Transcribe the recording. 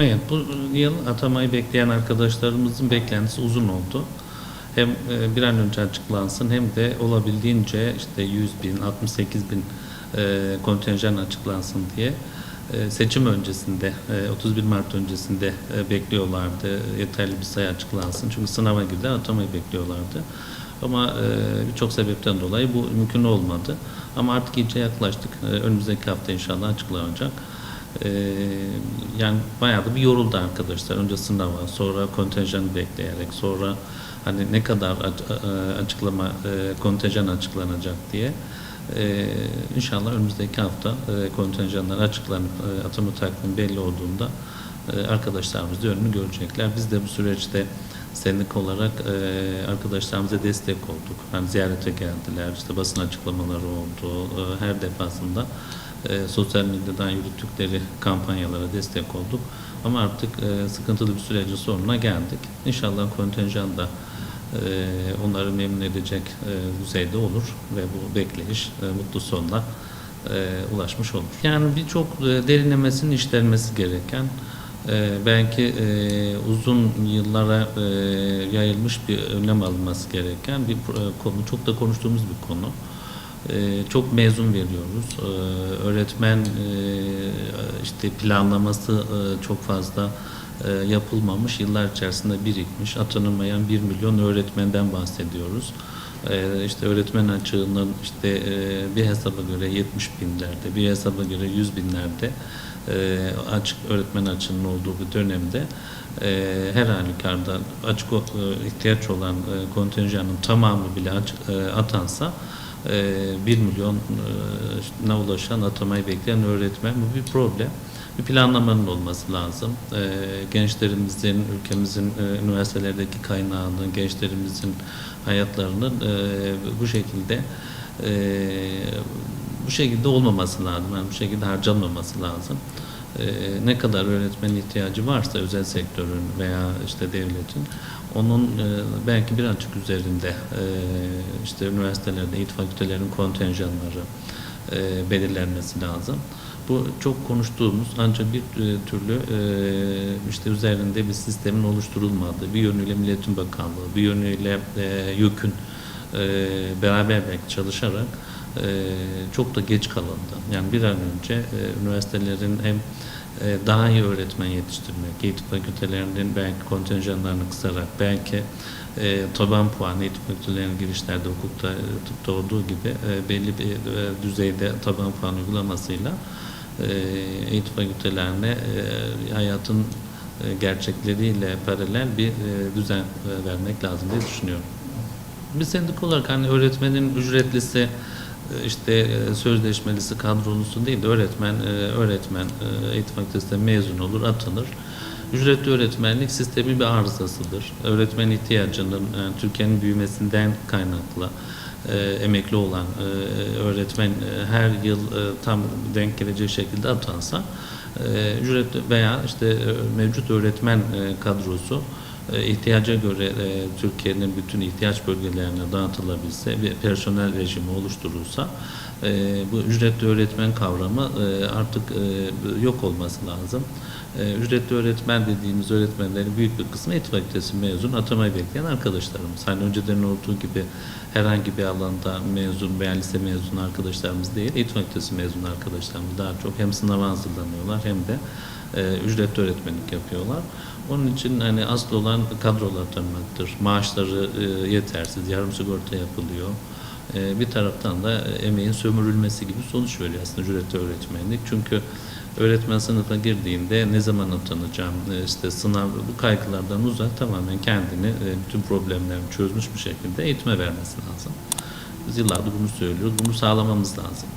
Evet, bu yıl atamayı bekleyen arkadaşlarımızın beklentisi uzun oldu. Hem e, bir an önce açıklansın hem de olabildiğince işte 100 bin, 68 bin e, kontenjan açıklansın diye e, seçim öncesinde, e, 31 Mart öncesinde bekliyorlardı. Yeterli bir sayı açıklansın. Çünkü sınava girdiler, atamayı bekliyorlardı. Ama birçok sebepten dolayı bu mümkün olmadı. Ama artık iyice yaklaştık. Önümüzdeki hafta inşallah açıklanacak. Ee, yani bayağı da bir yoruldu arkadaşlar. Önce sınava, sonra kontenjanı bekleyerek, sonra hani ne kadar aç- açıklama, e, kontenjan açıklanacak diye. Ee, inşallah önümüzdeki hafta e, kontenjanlar açıklanıp e, atama takvimi belli olduğunda arkadaşlarımız da önünü görecekler. Biz de bu süreçte sendik olarak arkadaşlarımıza destek olduk. Hani ziyarete geldiler, işte basın açıklamaları oldu. Her defasında e, sosyal medyadan yürüttükleri kampanyalara destek olduk. Ama artık e, sıkıntılı bir sürecin sonuna geldik. İnşallah kontenjan da e, onları memnun edecek e, düzeyde olur ve bu bekleyiş e, mutlu sonla e, ulaşmış olur. Yani birçok e, derinlemesinin işlenmesi gereken e, belki e, uzun yıllara e, yayılmış bir önlem alınması gereken bir pro- konu. Çok da konuştuğumuz bir konu. Ee, çok mezun veriyoruz. Ee, öğretmen e, işte planlaması e, çok fazla e, yapılmamış. Yıllar içerisinde birikmiş. Atanılmayan 1 milyon öğretmenden bahsediyoruz. Ee, işte öğretmen açığının işte bir hesaba göre 70 binlerde, bir hesaba göre 100 binlerde açık öğretmen açığının olduğu bir dönemde her halükarda açık ihtiyaç olan kontenjanın tamamı bile atansa e, 1 milyona ulaşan atamayı bekleyen öğretmen bu bir problem. Bir planlamanın olması lazım. E, gençlerimizin, ülkemizin e, üniversitelerdeki kaynağını, gençlerimizin hayatlarının e, bu şekilde e, bu şekilde olmaması lazım. Yani bu şekilde harcanmaması lazım. E, ne kadar öğretmen ihtiyacı varsa özel sektörün veya işte devletin onun e, belki birazcık üzerinde e, işte üniversitelerde, eğitim fakültelerinin kontenjanları e, belirlenmesi lazım. Bu çok konuştuğumuz ancak bir türlü işte üzerinde bir sistemin oluşturulmadığı, bir yönüyle Milletin Bakanlığı, bir yönüyle YÖK'ün e, beraber belki çalışarak e, çok da geç kalındı. Yani bir an önce e, üniversitelerin hem e, daha iyi öğretmen yetiştirmek, eğitim fakültelerinin belki kontenjanlarını kısarak, belki e, taban puan eğitim fakültelerinin girişlerde, hukukta, e, tıpta olduğu gibi e, belli bir e, düzeyde taban puan uygulamasıyla e, eğitim fakültelerine e, hayatın gerçekleriyle paralel bir düzen vermek lazım diye düşünüyorum. Bir sendik olarak hani öğretmenin ücretlisi işte e, sözleşmelisi kadrolusu değil de öğretmen e, öğretmen e, eğitim fakültesinde mezun olur atanır. Ücretli öğretmenlik sistemi bir arızasıdır. Öğretmen ihtiyacının yani Türkiye'nin büyümesinden kaynaklı emekli olan öğretmen her yıl tam denk gelecek şekilde atansa ücretli veya işte mevcut öğretmen kadrosu ihtiyaca göre e, Türkiye'nin bütün ihtiyaç bölgelerine dağıtılabilse bir personel rejimi oluşturulsa e, bu ücretli öğretmen kavramı e, artık e, yok olması lazım. E, ücretli öğretmen dediğimiz öğretmenlerin büyük bir kısmı eğitim fakültesi mezun, atamayı bekleyen arkadaşlarımız. Hani önceden olduğu gibi herhangi bir alanda mezun veya lise mezun arkadaşlarımız değil, eğitim fakültesi mezun arkadaşlarımız daha çok hem sınava hazırlanıyorlar hem de e, ücretli öğretmenlik yapıyorlar. Onun için hani asıl olan kadrolar tanımaktır. Maaşları e, yetersiz, yarım sigorta yapılıyor. E, bir taraftan da emeğin sömürülmesi gibi sonuç veriyor aslında ücretli öğretmenlik. Çünkü öğretmen sınıfa girdiğinde ne zaman atanacağım, e, işte sınav bu kaygılardan uzak tamamen kendini e, bütün problemlerini çözmüş bir şekilde eğitime vermesi lazım. Biz yıllardır bunu söylüyoruz. Bunu sağlamamız lazım.